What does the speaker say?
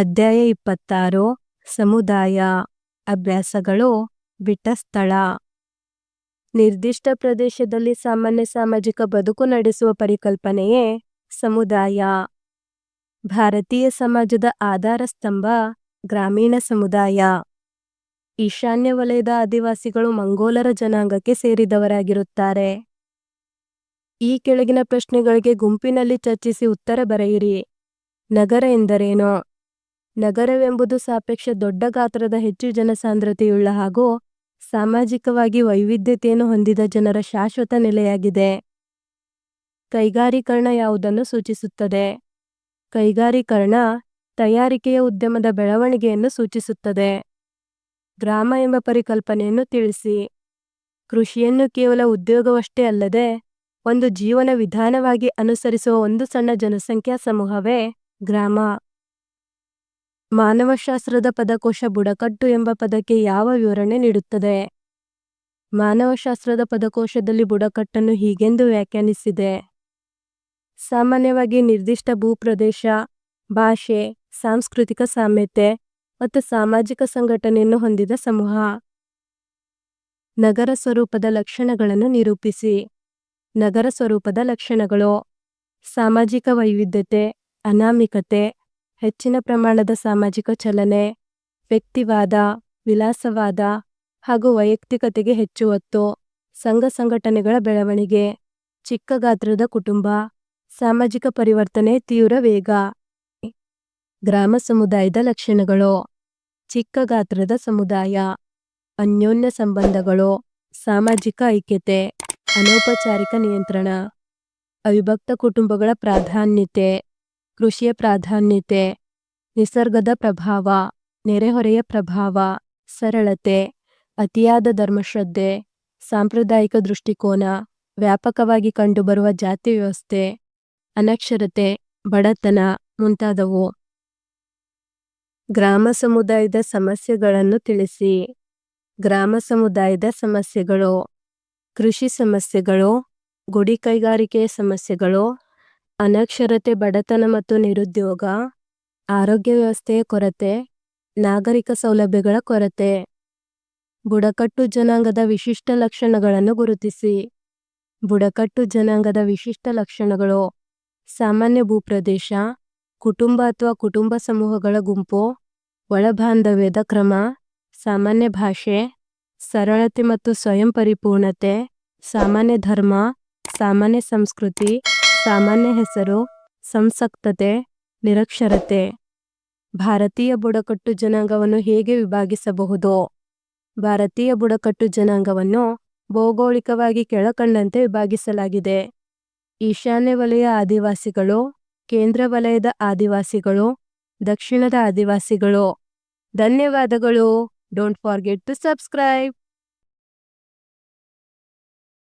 ಅಧ್ಯಾಯ ಇಪ್ಪತ್ತಾರು, ಸಮುದಾಯ ಅಭ್ಯಾಸಗಳು ಬಿಟ್ಟ ಸ್ಥಳ. ನಿರ್ದಿಷ್ಟ ಪ್ರದೇಶದಲ್ಲಿ ಸಾಮಾನ್ಯ ಸಾಮಾಜಿಕ ಬದುಕು ನಡೆಸುವ ಪರಿಕಲ್ಪನೆಯೇ ಸಮುದಾಯ. ಭಾರತೀಯ ಸಮಾಜದ ಆಧಾರ ಸ್ತಂಭ ಗ್ರಾಮೀಣ ಸಮುದಾಯ. ಈಶಾನ್ಯ ವಲಯದ ಆದಿವಾಸಿಗಳು ಮಂಗೋಲರ ಜನಾಂಗಕ್ಕೆ ಸೇರಿದವರಾಗಿರುತ್ತಾರೆ. ಈ ಕೆಳಗಿನ ಪ್ರಶ್ನೆಗಳಿಗೆ ಗುಂಪಿನಲ್ಲಿ ಚರ್ಚಿಸಿ ಉತ್ತರ ಬರೆಯಿರಿ. ನಗರ ಎಂದರೇನು? ನಗರವೆಂಬುದು ಸಾಪೇಕ್ಷ ದೊಡ್ಡ ಗಾತ್ರದ ಹೆಚ್ಚು ಜನಸಾಂದ್ರತೆಯುಳ್ಳ ಹಾಗೂ ಸಾಮಾಜಿಕವಾಗಿ ವೈವಿಧ್ಯತೆಯನ್ನು ಹೊಂದಿದ ಜನರ ಶಾಶ್ವತ ನೆಲೆಯಾಗಿದೆ. ಕೈಗಾರೀಕರಣ ಯಾವುದನ್ನು ಸೂಚಿಸುತ್ತದೆ? ಕೈಗಾರೀಕರಣ ತಯಾರಿಕೆಯ ಉದ್ಯಮದ ಬೆಳವಣಿಗೆಯನ್ನು ಸೂಚಿಸುತ್ತದೆ. ಗ್ರಾಮ ಎಂಬ ಪರಿಕಲ್ಪನೆಯನ್ನು ತಿಳಿಸಿ. ಕೃಷಿಯನ್ನು ಕೇವಲ ಉದ್ಯೋಗವಷ್ಟೇ ಅಲ್ಲದೆ ಒಂದು ಜೀವನ ವಿಧಾನವಾಗಿ ಅನುಸರಿಸುವ ಒಂದು ಸಣ್ಣ ಜನಸಂಖ್ಯಾ ಸಮೂಹವೇ ಗ್ರಾಮ. ಮಾನವಶಾಸ್ತ್ರದ ಪದಕೋಶ ಬುಡಕಟ್ಟು ಎಂಬ ಪದಕ್ಕೆ ಯಾವ ವಿವರಣೆ ನೀಡುತ್ತದೆ? ಮಾನವಶಾಸ್ತ್ರದ ಪದಕೋಶದಲ್ಲಿ ಬುಡಕಟ್ಟನ್ನು ಹೀಗೆಂದು ವ್ಯಾಖ್ಯಾನಿಸಿದೆ. ಸಾಮಾನ್ಯವಾಗಿ ನಿರ್ದಿಷ್ಟ ಭೂಪ್ರದೇಶ, ಭಾಷೆ, ಸಾಂಸ್ಕೃತಿಕ ಸಾಮ್ಯತೆ ಮತ್ತು ಸಾಮಾಜಿಕ ಸಂಘಟನೆಯನ್ನು ಹೊಂದಿದ ಸಮೂಹ. ನಗರ ಸ್ವರೂಪದ ಲಕ್ಷಣಗಳನ್ನು ನಿರೂಪಿಸಿ. ನಗರ ಸ್ವರೂಪದ ಲಕ್ಷಣಗಳು. ಸಾಮಾಜಿಕ ವೈವಿಧ್ಯತೆ, ಅನಾಮಿಕತೆ ಹೆಚ್ಚಿನ ಪ್ರಮಾಣದ ಸಾಮಾಜಿಕ ಚಲನೆ, ವ್ಯಕ್ತಿವಾದ ವಿಲಾಸವಾದ ಹಾಗೂ ವೈಯಕ್ತಿಕತೆಗೆ ಹೆಚ್ಚು ಒತ್ತು. ಸಂಘ ಸಂಘಟನೆಗಳ ಬೆಳವಣಿಗೆ, ಚಿಕ್ಕ ಗಾತ್ರದ ಕುಟುಂಬ, ಸಾಮಾಜಿಕ ಪರಿವರ್ತನೆ, ತೀವ್ರ ವೇಗ. ಗ್ರಾಮ ಸಮುದಾಯದ ಲಕ್ಷಣಗಳು, ಚಿಕ್ಕ ಗಾತ್ರದ ಸಮುದಾಯ, ಅನ್ಯೋನ್ಯ ಸಂಬಂಧಗಳು, ಸಾಮಾಜಿಕ ಐಕ್ಯತೆ, ಅನೌಪಚಾರಿಕ ನಿಯಂತ್ರಣ, ಅವಿಭಕ್ತ ಕುಟುಂಬಗಳ ಪ್ರಾಧಾನ್ಯತೆ. ಕೃಷಿಯ ಪ್ರಾಧಾನ್ಯತೆ, ನಿಸರ್ಗದ ಪ್ರಭಾವ, ನೆರೆಹೊರೆಯ ಪ್ರಭಾವ, ಸರಳತೆ, ಅತಿಯಾದ ಧರ್ಮಶ್ರದ್ಧೆ, ಸಾಂಪ್ರದಾಯಿಕ ದೃಷ್ಟಿಕೋನ, ವ್ಯಾಪಕವಾಗಿ ಕಂಡುಬರುವ ಜಾತಿ ವ್ಯವಸ್ಥೆ, ಅನಕ್ಷರತೆ, ಬಡತನ ಮುಂತಾದವು. ಗ್ರಾಮ ಸಮುದಾಯದ ಸಮಸ್ಯೆಗಳನ್ನು ತಿಳಿಸಿ. ಗ್ರಾಮ ಸಮುದಾಯದ ಸಮಸ್ಯೆಗಳು. ಕೃಷಿ ಸಮಸ್ಯೆಗಳು, ಗುಡಿ ಕೈಗಾರಿಕೆಯ ಸಮಸ್ಯೆಗಳು. ಅನಕ್ಷರತೆ, ಬಡತನ ಮತ್ತು ನಿರುದ್ಯೋಗ, ಆರೋಗ್ಯ ವ್ಯವಸ್ಥೆಯ ಕೊರತೆ, ನಾಗರಿಕ ಸೌಲಭ್ಯಗಳ ಕೊರತೆ. ಬುಡಕಟ್ಟು ಜನಾಂಗದ ವಿಶಿಷ್ಟ ಲಕ್ಷಣಗಳನ್ನು ಗುರುತಿಸಿ. ಬುಡಕಟ್ಟು ಜನಾಂಗದ ವಿಶಿಷ್ಟ ಲಕ್ಷಣಗಳು, ಸಾಮಾನ್ಯ ಭೂಪ್ರದೇಶ, ಕುಟುಂಬ ಅಥವಾ ಕುಟುಂಬ ಸಮೂಹಗಳ ಗುಂಪು, ಒಳಬಾಂಧವ್ಯದ ಕ್ರಮ, ಸಾಮಾನ್ಯ ಭಾಷೆ, ಸರಳತೆ ಮತ್ತು ಸ್ವಯಂ ಪರಿಪೂರ್ಣತೆ ಸಾಮಾನ್ಯ ಧರ್ಮ, ಸಾಮಾನ್ಯ ಸಂಸ್ಕೃತಿ. ಸಾಮಾನ್ಯ ಹೆಸರು ಸಂಸಕ್ತತೆ, ನಿರಕ್ಷರತೆ. ಭಾರತೀಯ ಬುಡಕಟ್ಟು ಜನಾಂಗವನ್ನು ಹೇಗೆ ವಿಭಾಗಿಸಬಹುದು? ಭಾರತೀಯ ಬುಡಕಟ್ಟು ಜನಾಂಗವನ್ನು ಭೌಗೋಳಿಕವಾಗಿ ಕೆಳಕಂಡಂತೆ ವಿಭಾಗಿಸಲಾಗಿದೆ. ಈಶಾನ್ಯ ವಲಯ ಆದಿವಾಸಿಗಳು, ಕೇಂದ್ರ ವಲಯದ ಆದಿವಾಸಿಗಳು, ದಕ್ಷಿಣದ ಆದಿವಾಸಿಗಳು. ಧನ್ಯವಾದಗಳು. Don't forget to subscribe